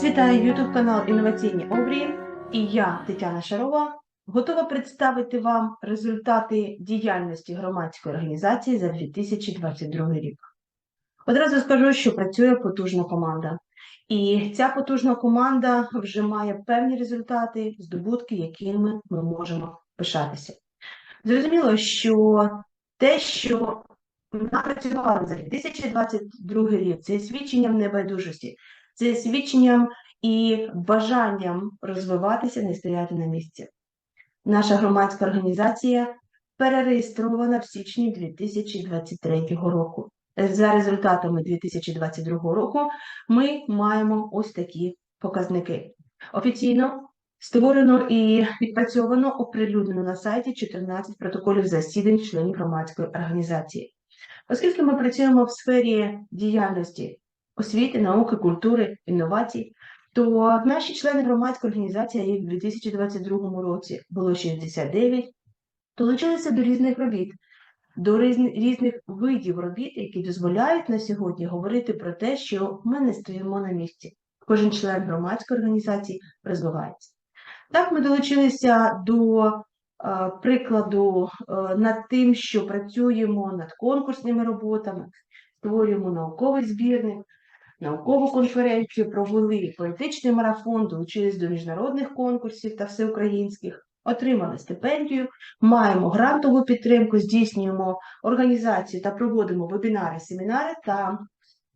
Вас вітає YouTube канал Інноваційні Обрії і я, Тетяна Шарова, готова представити вам результати діяльності громадської організації за 2022 рік. Одразу скажу, що працює потужна команда. І ця потужна команда вже має певні результати, здобутки, якими ми можемо пишатися. Зрозуміло, що те, що ми напрацювали за 2022 рік, це свідченням небайдужості, це свідченням і бажанням розвиватися, не стояти на місці. Наша громадська організація перереєстрована в січні 2023 року. За результатами 2022 року ми маємо ось такі показники. Офіційно створено і відпрацьовано оприлюднено на сайті 14 протоколів засідань членів громадської організації. Оскільки ми працюємо в сфері діяльності освіти, науки, культури, інновацій, то наші члени громадської організації, їх в 2022 році було 69, долучилися до різних робіт, до різних видів робіт, які дозволяють на сьогодні говорити про те, що ми не стоїмо на місці. Кожен член громадської організації розвивається. Так, ми долучилися до е, прикладу е, над тим, що працюємо над конкурсними роботами, створюємо науковий збірник, наукову конференцію, провели поетичний марафон, долучились до міжнародних конкурсів та всеукраїнських, отримали стипендію, маємо грантову підтримку, здійснюємо організацію та проводимо вебінари, семінари та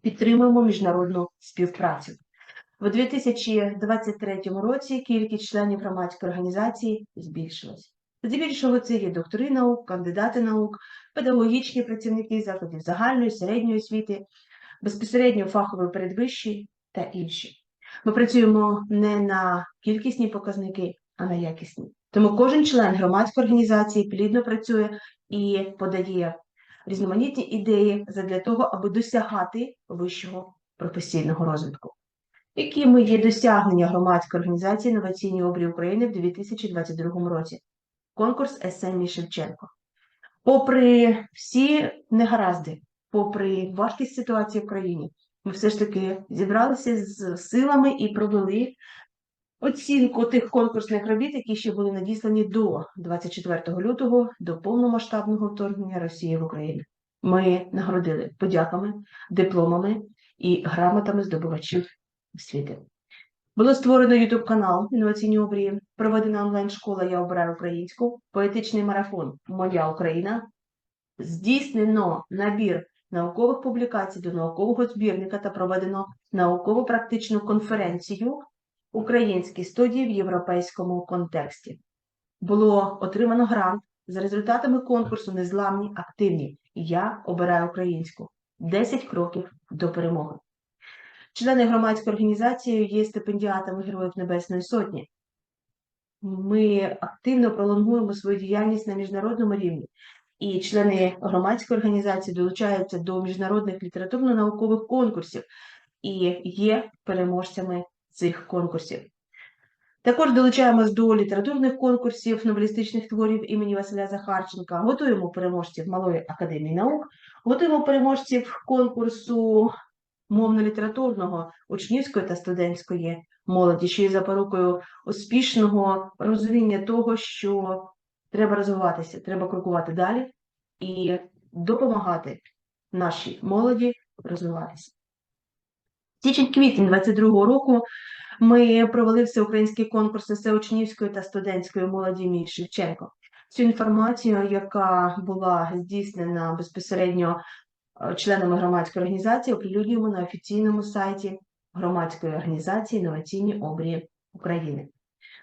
підтримуємо міжнародну співпрацю. У 2023 році кількість членів громадської організації збільшилась. Здебільшого це є доктори наук, кандидати наук, педагогічні працівники закладів загальної, середньої освіти, безпосередньо фахової передвищої та інші. Ми працюємо не на кількісні показники, а на якісні. Тому кожен член громадської організації плідно працює і подає різноманітні ідеї задля того, аби досягати вищого професійного розвитку. Якими є досягнення громадської організації інноваційні обрії України в 2022 році? Конкурс СМІ Шевченко. Попри всі негаразди, попри важкість ситуації в країні, ми все ж таки зібралися з силами і провели оцінку тих конкурсних робіт, які ще були надіслані до 24 лютого, до повномасштабного вторгнення Росії в Україну. Ми нагородили подяками, дипломами і грамотами здобувачів освіти. Було створено YouTube канал Інноваційні обрії, проведена онлайн-школа Я обираю українську, поетичний марафон Моя Україна. Здійснено набір наукових публікацій до наукового збірника та проведено науково-практичну конференцію Українські студії в європейському контексті. Було отримано грант за результатами конкурсу Незламні активні. Я обираю українську. 10 кроків до перемоги. Члени громадської організації є стипендіатами Героїв Небесної Сотні. Ми активно пролонгуємо свою діяльність на міжнародному рівні, і члени громадської організації долучаються до міжнародних літературно-наукових конкурсів і є переможцями цих конкурсів. Також долучаємось до літературних конкурсів новелістичних творів імені Василя Захарченка, готуємо переможців Малої академії наук, готуємо переможців конкурсу мовно-літературного учнівської та студентської молоді, що є запорукою успішного розуміння того, що треба розвиватися, треба крокувати далі і допомагати нашій молоді розвиватися. Січень-квітень 22 року ми провели всеукраїнський конкурс всеучнівської та студентської молоді «Мій Шевченко. Цю інформацію, яка була здійснена безпосередньо е, членами громадської організації, оприлюднюємо на офіційному сайті громадської організації Інноваційні обрії України.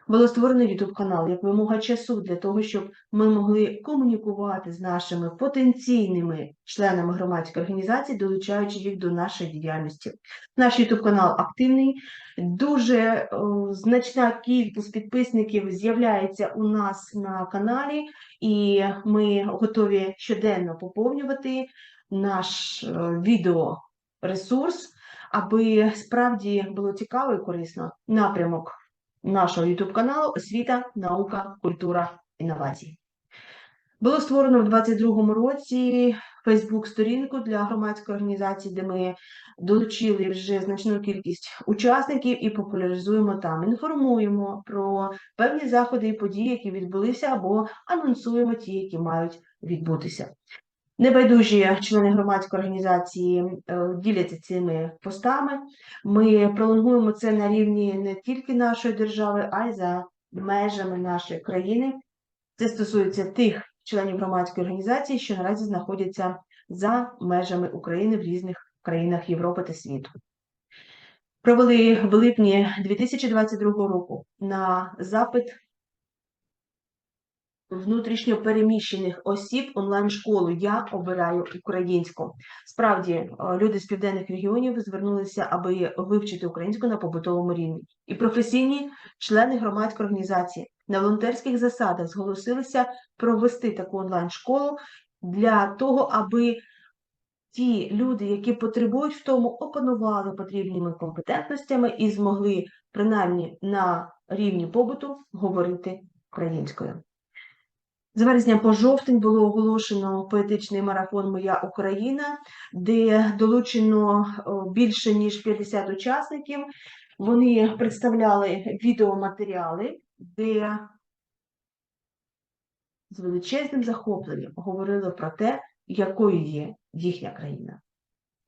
Було створено YouTube канал як вимога часу для того, щоб ми могли комунікувати з нашими потенційними членами громадської організації, долучаючи їх до нашої діяльності. Наш YouTube канал активний, дуже о, значна кількість підписників з'являється у нас на каналі, і ми готові щоденно поповнювати наш е, відеоресурс, аби справді було цікаво і корисно напрямок нашого YouTube каналу освіта, наука, культура, інновації. Було створено в 2022 році Фейсбук-сторінку для громадської організації, де ми долучили вже значну кількість учасників і популяризуємо там. Інформуємо про певні заходи і події, які відбулися, або анонсуємо ті, які мають відбутися. Небайдужі члени громадської організації е, діляться цими постами. Ми пролонгуємо це на рівні не тільки нашої держави, а й за межами нашої країни. Це стосується тих членів громадської організації, що наразі знаходяться за межами України в різних країнах Європи та світу. Провели в липні 2022 року на запит внутрішньо переміщених осіб онлайн-школу Я обираю українську. Справді, е, люди з південних регіонів звернулися, аби вивчити українську на побутовому рівні. І професійні члени громадської організації на волонтерських засадах зголосилися провести таку онлайн-школу для того, аби ті люди, які потребують в тому, опанували потрібними компетентностями і змогли принаймні на рівні побуту говорити українською. З вересня по жовтень було оголошено поетичний марафон Моя Україна, де долучено більше ніж 50 учасників. Вони представляли відеоматеріали, де з величезним захопленням говорили про те, якою є їхня країна.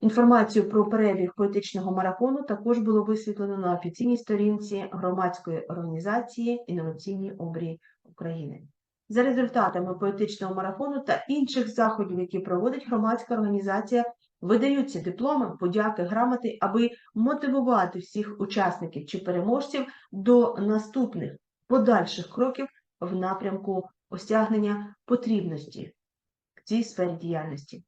Інформацію про перебіг поетичного марафону також було висвітлено на офіційній сторінці громадської організації Інноваційні обрії України. За результатами поетичного марафону та інших заходів, які проводить громадська організація, видаються дипломи, подяки, грамоти, аби мотивувати всіх учасників чи переможців до наступних подальших кроків в напрямку осягнення потрібності в цій сфері діяльності.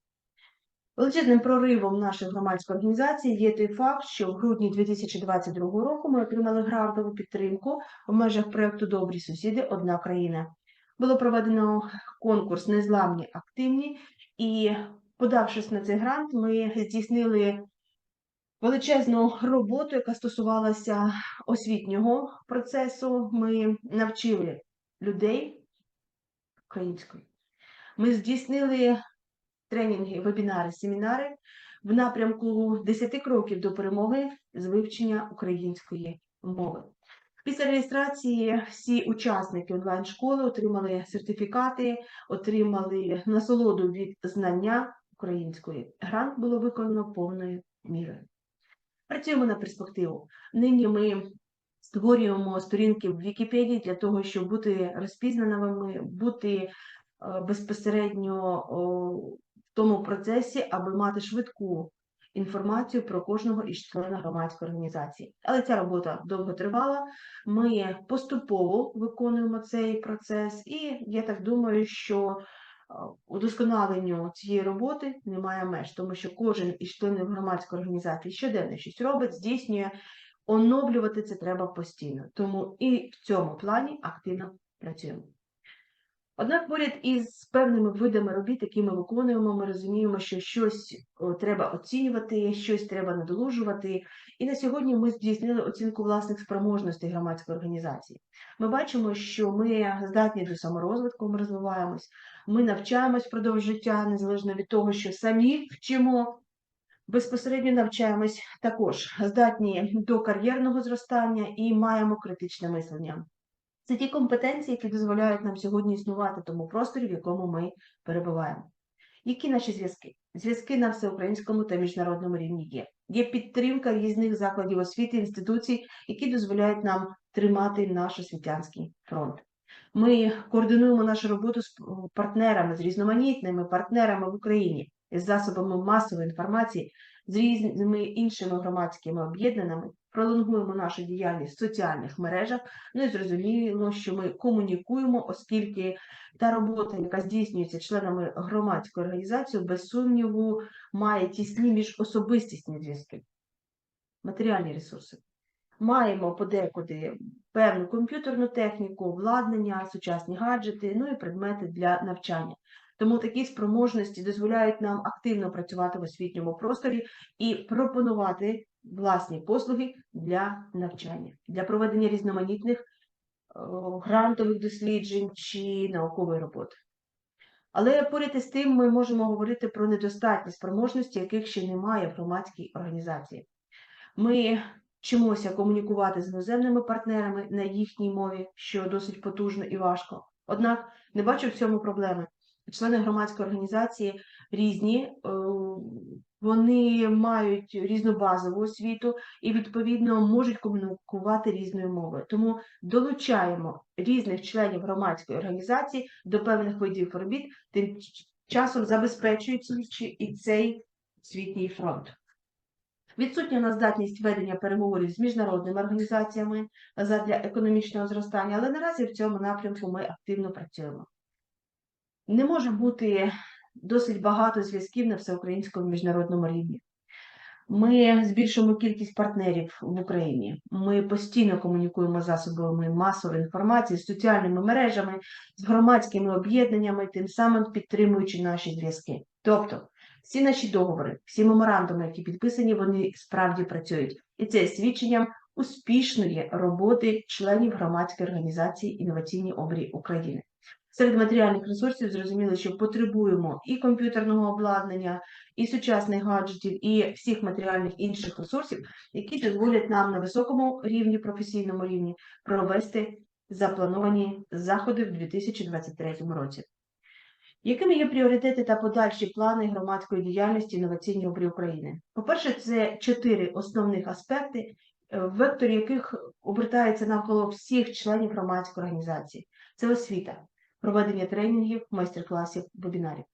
Величезним проривом нашої громадської організації є той факт, що в грудні 2022 року ми отримали грантову підтримку в межах проєкту Добрі сусіди Одна країна. Було проведено конкурс Незламні активні, і, подавшись на цей грант, ми здійснили величезну роботу, яка стосувалася освітнього процесу. Ми навчили людей українською. Ми здійснили тренінги, вебінари, семінари в напрямку 10 кроків до перемоги з вивчення української мови. Після реєстрації всі учасники онлайн-школи отримали сертифікати, отримали насолоду від знання української. Грант було виконано повною мірою. Працюємо на перспективу. Нині ми створюємо сторінки в Вікіпедії для того, щоб бути розпізнаними, бути е, безпосередньо в тому процесі, аби мати швидку інформацію про кожного із члена громадської організації. Але ця робота довго тривала. Ми поступово виконуємо цей процес, і я так думаю, що удосконаленню цієї роботи немає меж, тому що кожен із членів громадської організації щоденно щось робить, здійснює. Оновлювати це треба постійно, тому і в цьому плані активно працюємо. Однак, поряд із певними видами робіт, які ми виконуємо, ми розуміємо, що щось треба оцінювати, щось треба надолужувати. І на сьогодні ми здійснили оцінку власних спроможностей громадської організації. Ми бачимо, що ми здатні до саморозвитку, ми розвиваємось, ми навчаємось впродовж життя, незалежно від того, що самі вчимо. Безпосередньо навчаємось також здатні до кар'єрного зростання і маємо критичне мислення. Це ті компетенції, які дозволяють нам сьогодні існувати тому просторі, в якому ми перебуваємо. Які наші зв'язки? Зв'язки на всеукраїнському та міжнародному рівні є. Є підтримка різних закладів освіти, інституцій, які дозволяють нам тримати наш освітянський фронт. Ми координуємо нашу роботу з партнерами, з різноманітними партнерами в Україні, з засобами масової інформації, з різними іншими громадськими об'єднаннями, пролонгуємо нашу діяльність в соціальних мережах. Ну і зрозуміло, що ми комунікуємо, оскільки та робота, яка здійснюється членами громадської організації, без сумніву, має тісні міжособистісні зв'язки, матеріальні ресурси. Маємо подекуди певну комп'ютерну техніку, обладнання, сучасні гаджети, ну і предмети для навчання. Тому такі спроможності дозволяють нам активно працювати в освітньому просторі і пропонувати власні послуги для навчання, для проведення різноманітних грантових досліджень чи наукової роботи. Але поряд із тим ми можемо говорити про недостатні спроможності, яких ще немає в громадській організації. Ми вчимося комунікувати з іноземними партнерами на їхній мові, що досить потужно і важко. Однак не бачу в цьому проблеми. Члени громадської організації різні, е, вони мають різну базову освіту і, відповідно, можуть комунікувати різною мовою. Тому долучаємо різних членів громадської організації до певних видів робіт, тим часом забезпечуючи і цей освітній фронт. Відсутня у нас здатність ведення переговорів з міжнародними організаціями задля економічного зростання, але наразі в цьому напрямку ми активно працюємо. Не може бути досить багато зв'язків на всеукраїнському міжнародному рівні. Ми збільшуємо кількість партнерів в Україні. Ми постійно комунікуємо засобами масової інформації, з соціальними мережами, з громадськими об'єднаннями, тим самим підтримуючи наші зв'язки. Тобто, всі наші договори, всі меморандуми, які підписані, вони справді працюють. І це свідченням успішної роботи членів громадської організації Інноваційні обрії України. Серед матеріальних ресурсів зрозуміло, що потребуємо і комп'ютерного обладнання, і сучасних гаджетів, і всіх матеріальних інших ресурсів, які дозволять нам на високому рівні, професійному рівні провести заплановані заходи в 2023 році. Якими є пріоритети та подальші плани громадської діяльності інноваційні обрі України? По-перше, це чотири основних аспекти, е, вектор яких обертається навколо всіх членів громадської організації. Це освіта, проведення тренінгів, майстер-класів, вебінарів.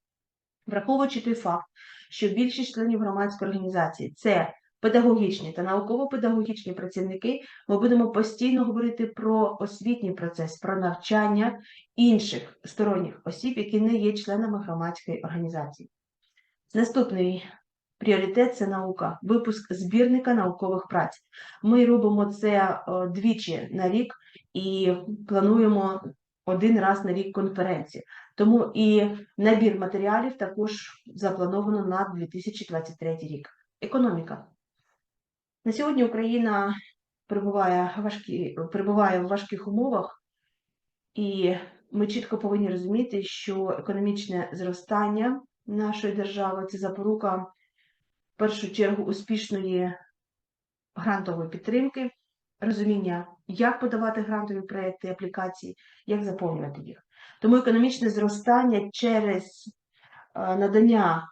Враховуючи той факт, що більшість членів громадської організації це педагогічні та науково-педагогічні працівники, ми будемо постійно говорити про освітній процес, про навчання інших сторонніх осіб, які не є членами громадської організації. Наступний пріоритет це наука, випуск збірника наукових праць. Ми робимо це е, двічі на рік і плануємо один раз на рік конференцію. Тому і набір матеріалів також заплановано на 2023 рік. Економіка. На сьогодні Україна перебуває, важкі, перебуває в важких умовах, і ми чітко повинні розуміти, що економічне зростання нашої держави це запорука в першу чергу успішної грантової підтримки, розуміння, як подавати грантові проекти, аплікації, як заповнювати їх. Тому економічне зростання через е, надання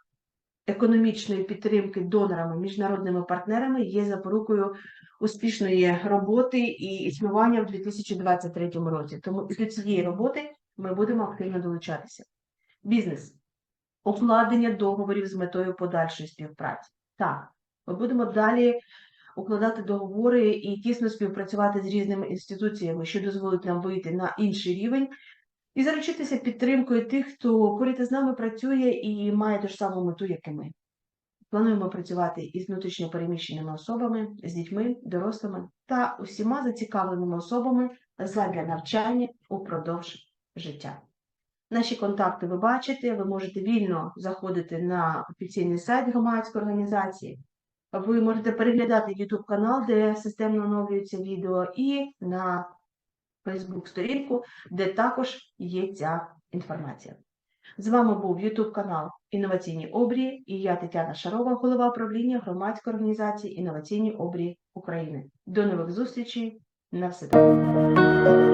економічної підтримки донорами, міжнародними партнерами є запорукою успішної роботи і існування в 2023 році. Тому до цієї роботи ми будемо активно долучатися. Бізнес. Укладення договорів з метою подальшої співпраці. Так, ми будемо далі укладати договори і тісно співпрацювати з різними інституціями, що дозволить нам вийти на інший рівень і заручитися підтримкою тих, хто поряд із нами працює і має ту ж саму мету, як і ми. Плануємо працювати із внутрішньо переміщеними особами, з дітьми, дорослими та усіма зацікавленими особами задля навчання упродовж життя. Наші контакти ви бачите, ви можете вільно заходити на офіційний сайт громадської організації. Ви можете переглядати YouTube канал, де системно оновлюються відео, і на Facebook сторінку, де також є ця інформація. З вами був YouTube канал Інноваційні обрії і я Тетяна Шарова, голова правління громадської організації Інноваційні обрії України. До нових зустрічей. На все добре.